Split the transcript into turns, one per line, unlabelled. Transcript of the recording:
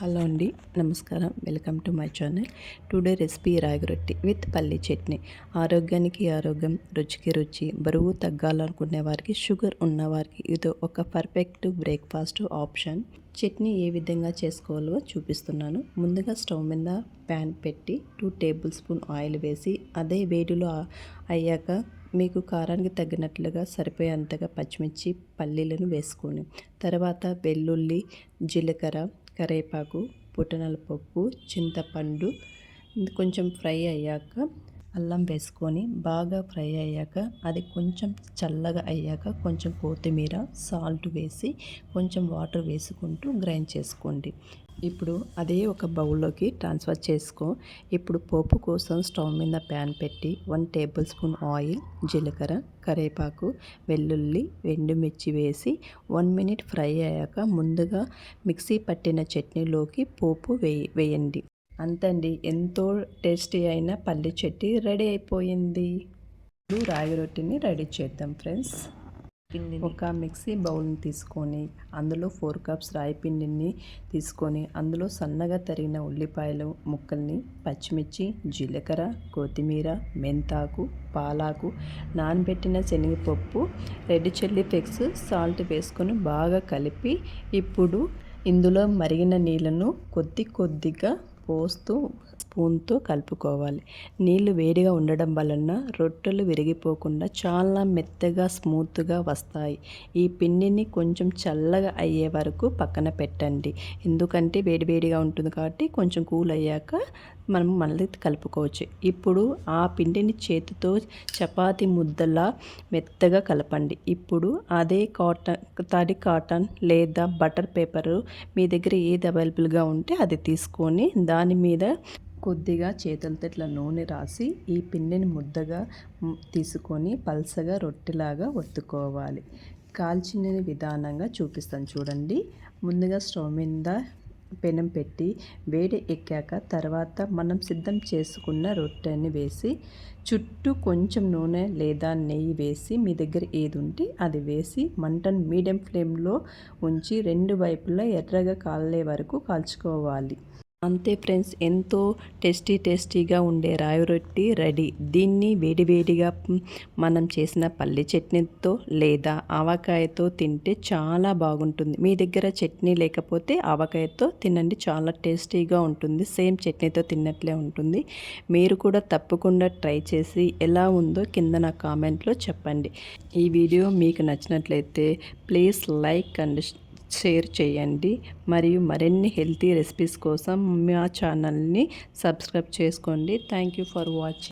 Hello అండి నమస్కారం. Welcome to my channel. Today recipe ragi rotti with పల్లి చట్నీ. ఆరోగ్యానికి ఆరోగ్యం రుచికి రుచి బరువు తగ్గాలనుకునే వారికి షుగర్ ఉన్నవారికి ఇది ఒక పర్ఫెక్ట్ బ్రేక్ఫాస్ట్ ఆప్షన్. చట్నీ ఏ విధంగా చేసుకోవాలో చూపిస్తున్నాను. ముందుగా స్టవ్ మీద ప్యాన్ పెట్టి టూ టేబుల్ స్పూన్ ఆయిల్ వేసి అదే వేడిలో అయ్యాక మీకు కారానికి తగినట్లుగా సరిపోయేంతగా పచ్చిమిర్చి పల్లీలను వేసుకొని తర్వాత వెల్లుల్లి జీలకర్ర కరివేపాకు పుట్నాల పప్పు చింతపండు కొంచెం ఫ్రై అయ్యాక అల్లం వేసుకొని బాగా ఫ్రై అయ్యాక అది కొంచెం చల్లగా అయ్యాక కొంచెం కొత్తిమీర సాల్ట్ వేసి కొంచెం వాటర్ వేసుకుంటూ గ్రైండ్ చేసుకోండి. ఇప్పుడు అదే ఒక బౌల్లోకి ట్రాన్స్ఫర్ చేసుకో. ఇప్పుడు పోపు కోసం స్టవ్ మీద ప్యాన్ పెట్టి వన్ టేబుల్ స్పూన్ ఆయిల్ జీలకర్ర కరివేపాకు వెల్లుల్లి ఎండుమిర్చి వేసి వన్ మినిట్ ఫ్రై అయ్యాక ముందుగా మిక్సీ పట్టిన చట్నీలోకి పోపు వేయి వేయండి. అంతండి. ఎంతో టేస్టీ అయిన పల్లి చట్నీ రెడీ అయిపోయింది. రాగి రొట్టిని రెడీ చేద్దాం ఫ్రెండ్స్. ఒక మిక్సీ బౌల్ని తీసుకొని అందులో ఫోర్ కప్స్ రాయి పిండిని తీసుకొని అందులో సన్నగా తరిగిన ఉల్లిపాయలు ముక్కల్ని పచ్చిమిర్చి జీలకర్ర కొత్తిమీర మెంతాకు పాలాకు నానబెట్టిన శనగపప్పు రెడ్ చిల్లీ ఫ్లెక్స్ సాల్ట్ వేసుకొని బాగా కలిపి ఇప్పుడు ఇందులో మరిగిన నీళ్ళను కొద్ది కొద్దిగా పోస్తూ స్పూన్తో కలుపుకోవాలి. నీళ్ళు వేడిగా ఉండడం వలన రొట్టెలు విరిగిపోకుండా చాలా మెత్తగా స్మూత్గా వస్తాయి. ఈ పిండిని కొంచెం చల్లగా అయ్యే వరకు పక్కన పెట్టండి. ఎందుకంటే వేడివేడిగా ఉంటుంది కాబట్టి కొంచెం కూల్ అయ్యాక మనం మళ్ళీ కలుపుకోవచ్చు. ఇప్పుడు ఆ పిండిని చేతితో చపాతి ముద్దలా మెత్తగా కలపండి. ఇప్పుడు అదే కాటన్ తడి కాటన్ లేదా బటర్ పేపరు మీ దగ్గర ఏది అవైలబుల్గా ఉంటే అది తీసుకొని దాని దాని మీద కొద్దిగా చేతులతో ఇట్లా నూనె రాసి ఈ పిండిని ముద్దగా తీసుకొని పల్సగా రొట్టెలాగా ఒత్తుకోవాలి. కాల్చిన విధానంగా చూపిస్తాను చూడండి. ముందుగా స్టవ్ మీద పెనం పెట్టి వేడి ఎక్కాక తర్వాత మనం సిద్ధం చేసుకున్న రొట్టెని వేసి చుట్టూ కొంచెం నూనె లేదా నెయ్యి వేసి మీ దగ్గర ఏది ఉంటే అది వేసి మంటను మీడియం ఫ్లేమ్లో ఉంచి రెండు వైపులా ఎర్రగా కాలే వరకు కాల్చుకోవాలి. అంతే ఫ్రెండ్స్ ఎంతో టేస్టీ టేస్టీగా ఉండే రాయి రొట్టి రెడీ. దీన్ని వేడివేడిగా మనం చేసిన పల్లి చట్నీతో లేదా ఆవకాయతో తింటే చాలా బాగుంటుంది. మీ దగ్గర చట్నీ లేకపోతే ఆవకాయతో తినండి చాలా టేస్టీగా ఉంటుంది. సేమ్ చట్నీతో తిన్నట్లే ఉంటుంది. మీరు కూడా తప్పకుండా ట్రై చేసి ఎలా ఉందో కింద నా కామెంట్లో చెప్పండి. ఈ వీడియో మీకు నచ్చినట్లయితే ప్లీజ్ లైక్ అండ్ షేర్ చేయండి. మరియు మరిన్ని హెల్తీ రెసిపీస్ కోసం మా ఛానల్ని సబ్స్క్రైబ్ చేసుకోండి. Thank you for watching.